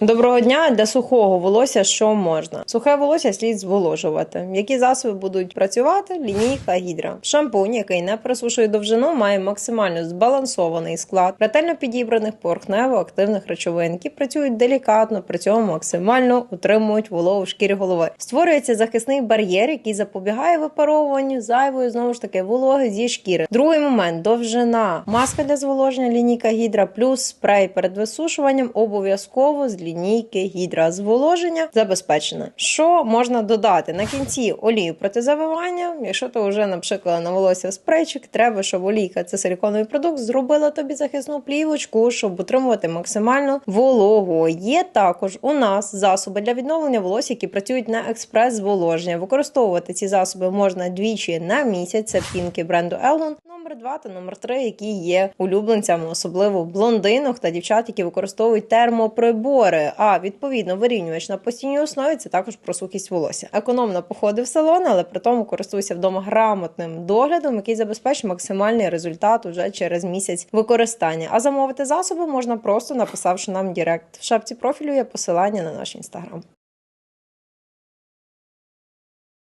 Доброго дня для сухого волосся. Що можна? Сухе волосся слід зволожувати. Які засоби будуть працювати? Лінійка гідра. Шампунь, який не присушує довжину, має максимально збалансований склад ретельно підібраних поверхнево-активних речовин, які працюють делікатно, при цьому максимально утримують вологу в шкірі голови. Створюється захисний бар'єр, який запобігає випаровуванню зайвої знову ж таки вологи зі шкіри. Другий момент довжина. Маска для зволоження лінійка гідра плюс спрей перед висушуванням обов'язково з лінійки гідра. Зволоження забезпечено. Що можна додати на кінці олію проти завивання? Якщо ти вже наприклад на волосся спрейчик, треба, щоб олійка це силіконовий продукт, зробила тобі захисну плівочку, щоб утримувати максимально вологу. Є також у нас засоби для відновлення волосся, які працюють на експрес зволоження. Використовувати ці засоби можна двічі на місяць. Це пінки бренду Elon. 2 та номер 3, які є улюбленцями, особливо блондинок та дівчат, які використовують термоприбори. А відповідно вирівнювач на постійній основі це також про сухість волосся. Економно походив в салон, але при тому користуйся вдома грамотним доглядом, який забезпечить максимальний результат уже через місяць використання. А замовити засоби можна просто написавши нам Директ. В шапці профілю є посилання на наш інстаграм.